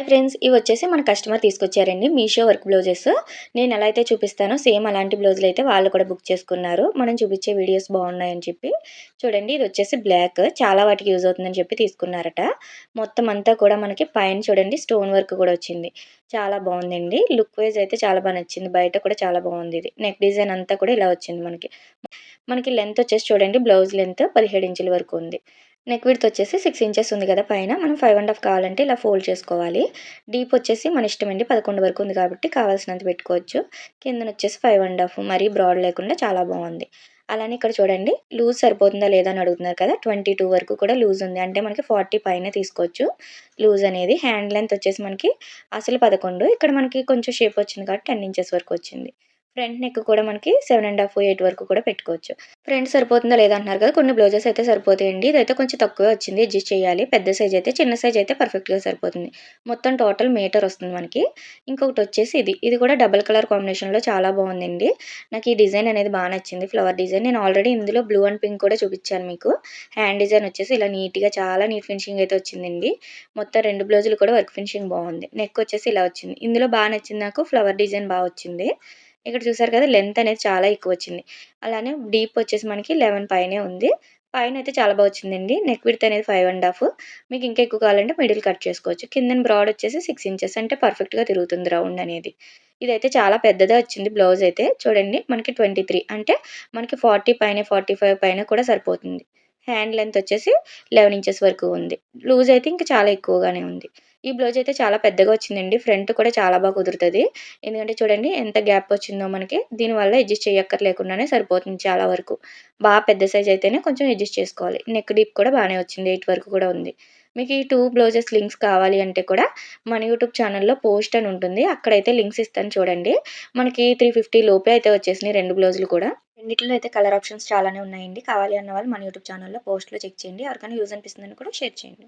Hi friends ఇవి వచ్చేసి మన కస్టమర్ తీసుకొచ్చారండి మీషో వర్క్ బ్లౌజెస్ నేను ఎలా అయితే చూపిస్తానో సేమ్ అలాంటి బ్లౌజులు అయితే వాళ్ళు కూడా బుక్ చేసుకున్నారు. మనం చూపించే వీడియోస్ బాగున్నాయని చెప్పి. చూడండి ఇది వచ్చేసి బ్లాక్ చాలా వాటికి యూజ్ అవుతుందని చెప్పి తీసుకున్నారట. మొత్తం అంతా కూడా మనకి పైన చూడండి స్టోన్ వర్క్ కూడా వచ్చింది. చాలా బాగుందండి. లుక్ వైజ్ అయితే చాలా బాగా నచ్చింది. బయట కూడా చాలా బాగుంది ఇది. నెక్ డిజైన్ అంతా కూడా ఇలా వచ్చింది మనకి. మనకి లెంత్ వచ్చేసి చూడండి బ్లౌజ్ లెంత్ పదిహేడు ఇంచుల వరకు ఉంది. నెక్ విడ్త్ వచ్చేసి సిక్స్ ఇంచెస్ ఉంది కదా పైన. మనం ఫైవ్ అండ్ హాఫ్ కావాలంటే ఇలా ఫోల్డ్ చేసుకోవాలి. డీప్ వచ్చేసి మన ఇష్టం అండి పదకొండు వరకు ఉంది కాబట్టి కావాల్సినంత పెట్టుకోవచ్చు. కింద వచ్చేసి ఫైవ్ అండ్ హాఫ్ మరీ బ్రాడ్ లేకుండా చాలా బాగుంది. అలానే ఇక్కడ చూడండి లూజ్ సరిపోతుందా లేదా అని అడుగుతున్నారు కదా ట్వంటీ టూ వరకు కూడా లూజ్ ఉంది. అంటే మనకి ఫార్టీ పైన తీసుకోవచ్చు. లూజ్ అనేది హ్యాండ్ లెంత్ వచ్చేసి మనకి అసలు పదకొండు. ఇక్కడ మనకి కొంచెం షేప్ వచ్చింది కాబట్టి టెన్ ఇంచెస్ వరకు వచ్చింది. ఫ్రంట్ నెక్ కూడా మనకి సెవెన్ అండ్ హాఫ్ ఎయిట్ వరకు కూడా పెట్టుకోవచ్చు. ఫ్రంట్ సరిపోతుందా లేదా అంటున్నారు కదా కొన్ని బ్లౌజెస్ అయితే సరిపోతాయండి. ఇదైతే కొంచెం తక్కువే వచ్చింది అడ్జస్ట్ చేయాలి. పెద్ద సైజ్ అయితే చిన్న సైజ్ అయితే పర్ఫెక్ట్గా సరిపోతుంది. మొత్తం టోటల్ మీటర్ వస్తుంది మనకి. ఇంకొకటి వచ్చేసి ఇది. ఇది కూడా డబల్ కలర్ కాంబినేషన్లో చాలా బాగుందండి. నాకు ఈ డిజైన్ అనేది బాగా నచ్చింది. ఫ్లవర్ డిజైన్ నేను ఆల్రెడీ ఇందులో బ్లూ అండ్ పింక్ కూడా చూపించాను మీకు. హ్యాండ్ డిజైన్ వచ్చేసి ఇలా నీట్గా చాలా నీట్ ఫినిషింగ్ అయితే వచ్చిందండి. మొత్తం రెండు బ్లౌజులు కూడా వర్క్ ఫినిషింగ్ బాగుంది. నెక్ వచ్చేసి ఇలా వచ్చింది. ఇందులో బాగా నచ్చింది నాకు. ఫ్లవర్ డిజైన్ బాగా వచ్చింది. ఇక్కడ చూసారు కదా లెంత్ అనేది చాలా ఎక్కువ వచ్చింది. అలానే డీప్ వచ్చేసి మనకి లెవెన్ పైనే ఉంది. పైన అయితే చాలా బాగా వచ్చిందండి. నెక్ విడ్త్ అనేది ఫైవ్ అండ్ హాఫ్ మీకు ఇంకా ఎక్కువ కావాలంటే మిడిల్ కట్ చేసుకోవచ్చు. కింద బ్రాడ్ వచ్చేసి సిక్స్ ఇంచెస్ అంటే పర్ఫెక్ట్గా తిరుగుతుంది రౌండ్ అనేది. ఇదైతే చాలా పెద్దదే వచ్చింది బ్లౌజ్ అయితే. చూడండి మనకి ట్వంటీ త్రీ అంటే మనకి ఫార్టీ పైన ఫార్టీ ఫైవ్ పైన కూడా సరిపోతుంది. హ్యాండ్ లెంత్ వచ్చేసి లెవెన్ ఇంచెస్ వరకు ఉంది. లూజ్ అయితే ఇంకా చాలా ఎక్కువగానే ఉంది. ఈ బ్లౌజ్ అయితే చాలా పెద్దగా వచ్చిందండి. ఫ్రంట్ కూడా చాలా బాగా కుదురుతుంది. ఎందుకంటే చూడండి ఎంత గ్యాప్ వచ్చిందో మనకి. దీనివల్ల అడ్జస్ట్ చేయక్కర్లేకుండానే సరిపోతుంది చాలా వరకు. బాగా పెద్ద సైజ్ అయితేనే కొంచెం అడ్జస్ట్ చేసుకోవాలి. నెక్ డీప్ కూడా బాగానే వచ్చింది. ఎయిట్ వరకు కూడా ఉంది. మీకు ఈ టూ బ్లౌజెస్ లింక్స్ కావాలి అంటే కూడా మన యూట్యూబ్ ఛానల్లో పోస్ట్ అని ఉంటుంది. అక్కడైతే లింక్స్ ఇస్తాను చూడండి. మనకి త్రీ ఫిఫ్టీ లోపే అయితే వచ్చేసినాయి రెండు బ్లౌజులు కూడా. రెండిట్లో అయితే కలర్ ఆప్షన్స్ చాలానే ఉన్నాయండి. కావాలి అన్న వాళ్ళు మన యూట్యూబ్ ఛానల్లో పోస్ట్లో చెక్ చేయండి. ఎవరికైనా యూజ్ అనిపిస్తుందని కూడా షేర్ చేయండి.